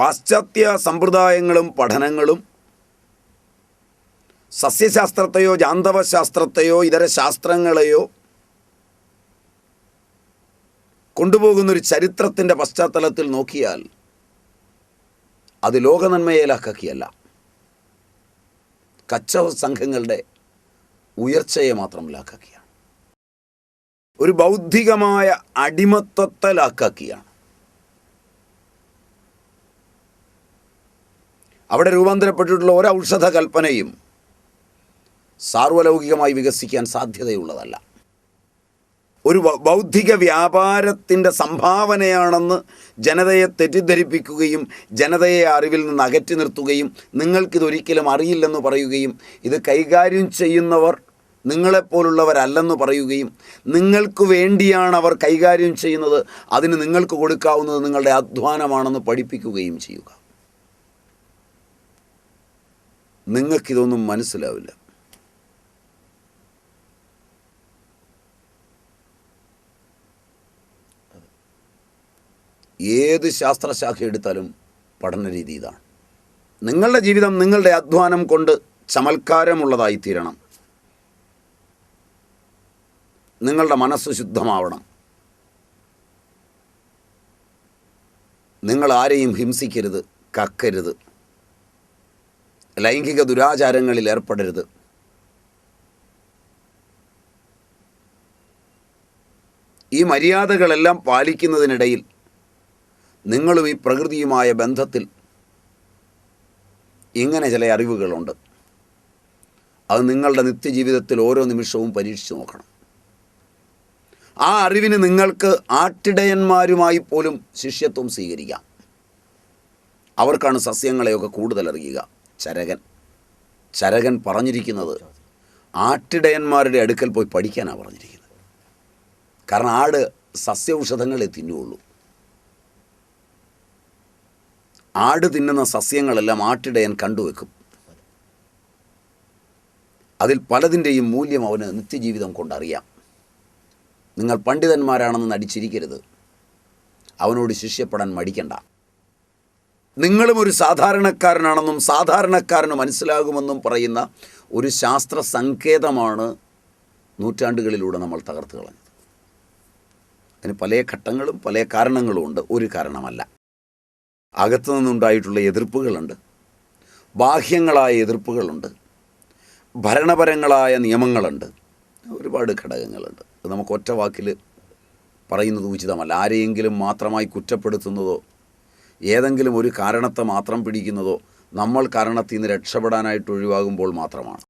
പാശ്ചാത്യ സമ്പ്രദായങ്ങളും പഠനങ്ങളും സസ്യശാസ്ത്രത്തെയോ ജാന്തവശാസ്ത്രത്തെയോ ഇതര ശാസ്ത്രങ്ങളെയോ കൊണ്ടുപോകുന്നൊരു ചരിത്രത്തിന്റെ പശ്ചാത്തലത്തിൽ നോക്കിയാൽ അത് ലോകനന്മയെ ലാക്കിയല്ല കച്ചവ സംഘങ്ങളുടെ ഉയർച്ചയെ മാത്രം ലാക്കാക്കിയാണ് ഒരു ബൗദ്ധികമായ അടിമത്വത്തെ ലാക്കിയാണ് അവിടെ രൂപാന്തരപ്പെട്ടിട്ടുള്ള ഒരു ഔഷധ കൽപ്പനയും സാർവലൗകികമായി വികസിക്കാൻ സാധ്യതയുള്ളതല്ല. ഒരു ബൗദ്ധിക വ്യാപാരത്തിന്റെ സംഭാവനയാണെന്ന് ജനതയെ തെറ്റിദ്ധരിപ്പിക്കുകയും ജനതയെ അറിവിൽ നിന്ന് അകറ്റി നിർത്തുകയും നിങ്ങൾക്കിതൊരിക്കലും അറിയില്ലെന്ന് പറയുകയും ഇത് കൈകാര്യം ചെയ്യുന്നവർ നിങ്ങളെപ്പോലുള്ളവരല്ലെന്ന് പറയുകയും നിങ്ങൾക്ക് വേണ്ടിയാണ് അവർ കൈകാര്യം ചെയ്യുന്നത് അതിന് നിങ്ങൾക്ക് കൊടുക്കാവുന്നത് നിങ്ങളുടെ അധ്വാനമാണെന്ന് പഠിപ്പിക്കുകയും ചെയ്യുക. നിങ്ങൾക്കിതൊന്നും മനസ്സിലാവില്ല. ഏത് ശാസ്ത്രശാഖ എടുത്താലും പഠന രീതി ഇതാണ്. നിങ്ങളുടെ ജീവിതം നിങ്ങളുടെ അധ്വാനം കൊണ്ട് ചമൽക്കാരമുള്ളതായി തീരണം. നിങ്ങളുടെ മനസ്സ് ശുദ്ധമാവണം. നിങ്ങൾ ആരെയും ഹിംസിക്കരുത് കക്കരുത്. ലൈംഗിക ദുരാചാരങ്ങളിൽ ഏർപ്പെടരുത്. ഈ മര്യാദകളെല്ലാം പാലിക്കുന്നതിനിടയിൽ നിങ്ങളും ഈ പ്രകൃതിയുമായ ബന്ധത്തിൽ ഇങ്ങനെ ചില അറിവുകളുണ്ട്. അത് നിങ്ങളുടെ നിത്യജീവിതത്തിൽ ഓരോ നിമിഷവും പരീക്ഷിച്ചു നോക്കണം. ആ അറിവിന് നിങ്ങൾക്ക് ആട്ടിടയന്മാരുമായി പോലും ശിഷ്യത്വം സ്വീകരിക്കാം. അവർക്കാണ് സസ്യങ്ങളെയൊക്കെ കൂടുതൽ അറിയുക ചരകൻ. ചരകൻ പറഞ്ഞിരിക്കുന്നത് ആട്ടിടയന്മാരുടെ അടുക്കൽ പോയി പഠിക്കാനാണ് പറഞ്ഞിരിക്കുന്നത്. കാരണം ആട് സസ്യ ഔഷധങ്ങളെ തിന്നുള്ളൂ ആട് തിന്നുന്ന സസ്യങ്ങളെല്ലാം ആട്ടിടയൻ കണ്ടുവെക്കും. അതിൽ പലതിന്റെയും മൂല്യം അവന് നിത്യജീവിതം കൊണ്ടറിയാം. നിങ്ങൾ പണ്ഡിതന്മാരാണെന്ന് നടിച്ചിരിക്കരുത്. അവനോട് ശിഷ്യപ്പെടാൻ മടിക്കണ്ട. നിങ്ങളും ഒരു സാധാരണക്കാരനാണെന്നും സാധാരണക്കാരന് മനസ്സിലാകുമെന്നും പറയുന്ന ഒരു ശാസ്ത്ര സങ്കേതമാണ് നൂറ്റാണ്ടുകളിലൂടെ നമ്മൾ തകർത്ത് കളഞ്ഞത്. അതിന് പല ഘട്ടങ്ങളും പല കാരണങ്ങളും ഉണ്ട്. ഒരു കാരണമല്ല. അകത്തു നിന്നുണ്ടായിട്ടുള്ള എതിർപ്പുകളുണ്ട്. ബാഹ്യങ്ങളായ എതിർപ്പുകളുണ്ട്. ഭരണപരങ്ങളായ നിയമങ്ങളുണ്ട്. ഒരുപാട് ഘടകങ്ങളുണ്ട്. നമുക്ക് ഒറ്റ വാക്കിൽ പറയുന്നത് ഉചിതമല്ല. ആരെയെങ്കിലും മാത്രമായി കുറ്റപ്പെടുത്തുന്നതോ ഏതെങ്കിലും ഒരു കാരണത്തെ മാത്രം പിടിക്കുന്നതോ നമ്മൾ കാരണത്തിൽ നിന്ന് രക്ഷപ്പെടാനായിട്ട് ഒഴിവാകുമ്പോൾ മാത്രമാണ്.